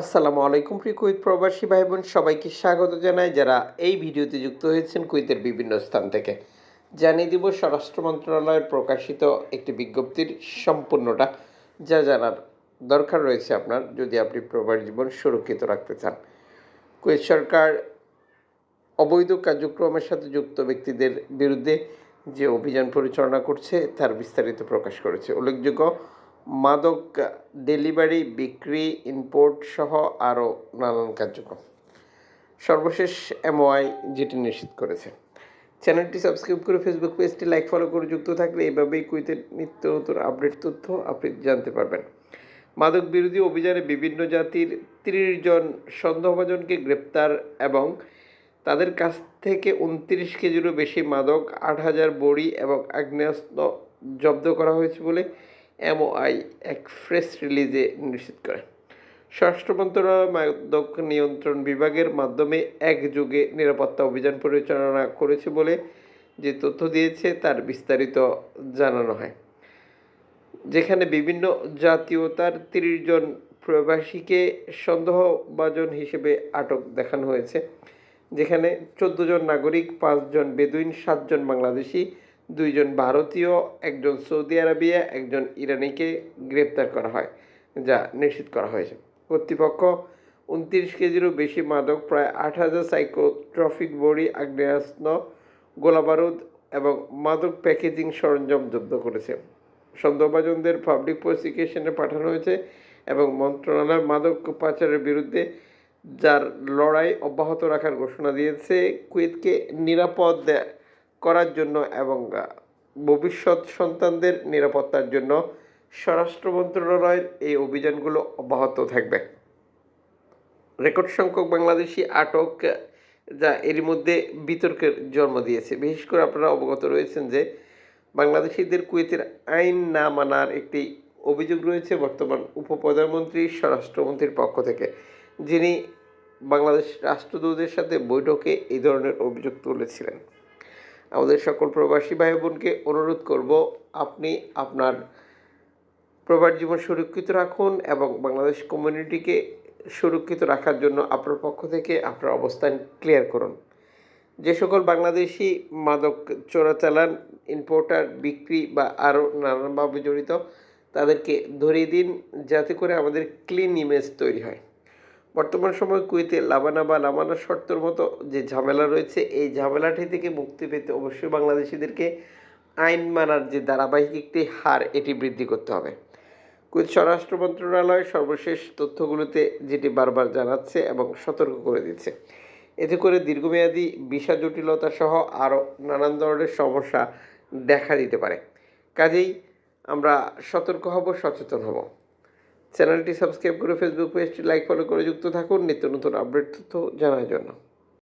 আসসালামু আলাইকুম প্রিয় কুইত প্রবাসী ভাই বোন সবাইকে স্বাগত জানাই যারা এই ভিডিওতে যুক্ত হয়েছেন কুইতের বিভিন্ন স্থান থেকে। জানিয়ে দিব, স্বরাষ্ট্র মন্ত্রণালয়ের প্রকাশিত একটি বিজ্ঞপ্তির সম্পূর্ণটা। যা জানার দরকার রয়েছে আপনার, যদি আপনি প্রবাস জীবন সুরক্ষিত রাখতে চান। কুয়েত সরকার অবৈধ কার্যক্রমের সাথে যুক্ত ব্যক্তিদের বিরুদ্ধে যে অভিযান পরিচালনা করছে, তার বিস্তারিত প্রকাশ করেছে। উল্লেখযোগ্য মাদক ডেলিভারি, বিক্রি, ইম্পোর্ট সহ আরও নানান কার্যক্রম। সর্বশেষ এমওআই যেটি নিশ্চিত করেছে। চ্যানেলটি সাবস্ক্রাইব করে ফেসবুক পেজটি লাইক, ফলো করে যুক্ত থাকলে এইভাবেই কুইতের নিত্য নতুন আপডেট, তথ্য আপনি জানতে পারবেন। মাদক বিরোধী অভিযানে বিভিন্ন জাতির তিরিশ জন সন্দেহভাজনকে গ্রেপ্তার এবং তাদের কাছ থেকে উনত্রিশ কেজিরও বেশি মাদক, আট হাজার বড়ি এবং আগ্নেয়াস্ত্র জব্দ করা হয়েছে বলে এমওআই এক প্রেস রিলিজে নিশ্চিত করে। স্বরাষ্ট্র মন্ত্রণালয় মাদক নিয়ন্ত্রণ বিভাগের মাধ্যমে একযোগে নিরাপত্তা অভিযান পরিচালনা করেছে বলে যে তথ্য দিয়েছে তার বিস্তারিত জানানো হয়। যেখানে বিভিন্ন জাতীয়তার তিরিশ জন প্রবাসীকে সন্দেহভাজন হিসেবে আটক দেখানো হয়েছে। যেখানে চোদ্দ জন নাগরিক পাঁচজন বেদুইন সাতজন বাংলাদেশি দুইজন ভারতীয়, একজন সৌদি আরবিয়া, একজন ইরানিকে গ্রেপ্তার করা হয়, যা নিশ্চিত করা হয়েছে। কর্তৃপক্ষ উনত্রিশ কেজিরও বেশি মাদক, প্রায় আট হাজার সাইকোট্রফিক বড়ি, আগ্নেয়াস্ত্র, গোলাবারুদ এবং মাদক প্যাকেজিং সরঞ্জাম জব্দ করেছে। সন্দেহভাজনদের পাবলিক প্রসিকিউশনে পাঠানো হয়েছে এবং মন্ত্রণালয় মাদক পাচারের বিরুদ্ধে যার লড়াই অব্যাহত রাখার ঘোষণা দিয়েছে, কুয়েতকে নিরাপদ করার জন্য এবং ভবিষ্যৎ সন্তানদের নিরাপত্তার জন্য স্বরাষ্ট্র মন্ত্রণালয়ের এই অভিযানগুলো অব্যাহত থাকবে। রেকর্ড সংখ্যক বাংলাদেশি আটক যা এরই মধ্যে বিতর্কের জন্ম দিয়েছে। বিশেষ করে আপনারা অবগত রয়েছেন যে বাংলাদেশিদের কুয়েতের আইন না মানার একটি অভিযোগ রয়েছে বর্তমান উপপ্রধানমন্ত্রী, স্বরাষ্ট্রমন্ত্রীর পক্ষ থেকে, যিনি বাংলাদেশ রাষ্ট্রদূতের সাথে বৈঠকে এই ধরনের অভিযোগ তুলেছিলেন। আমাদের সকল প্রবাসী ভাই বোনকে অনুরোধ করব, আপনি আপনার প্রবাস জীবন সুরক্ষিত রাখুন এবং বাংলাদেশ কমিউনিটিকে সুরক্ষিত রাখার জন্য আপনার পক্ষ থেকে আপনার অবস্থান ক্লিয়ার করুন। যে সকল বাংলাদেশি মাদক চোরাচালান ইম্পোর্টার বিক্রি বা আরও নানানভাবে জড়িত, তাদেরকে ধরিয়ে দিন যাতে করে আমাদের ক্লিন ইমেজ তৈরি হয়। বর্তমান সময় কুয়েতে লাবানা বা লামানা শর্তর মতো যে ঝামেলা রয়েছে, এই ঝামেলাটি থেকে মুক্তি পেতে অবশ্যই বাংলাদেশিদেরকে আইন মানার যে ধারাবাহিক একটি হার, এটি বৃদ্ধি করতে হবে। কুয়েত স্বরাষ্ট্র মন্ত্রণালয় সর্বশেষ তথ্যগুলোতে যেটি বারবার জানাচ্ছে এবং সতর্ক করে দিচ্ছে। এতে করে দীর্ঘমেয়াদী বিষা জটিলতা সহ আরও নানান ধরনের সমস্যা দেখা দিতে পারে। কাজেই আমরা সতর্ক হব, সচেতন হব। চ্যানেলটি সাবস্ক্রাইব করে ফেসবুক পেজটি লাইক ফলো করে যুক্ত থাকুন। নিত্য নতুন আপডেট তথ্য জানার জন্য।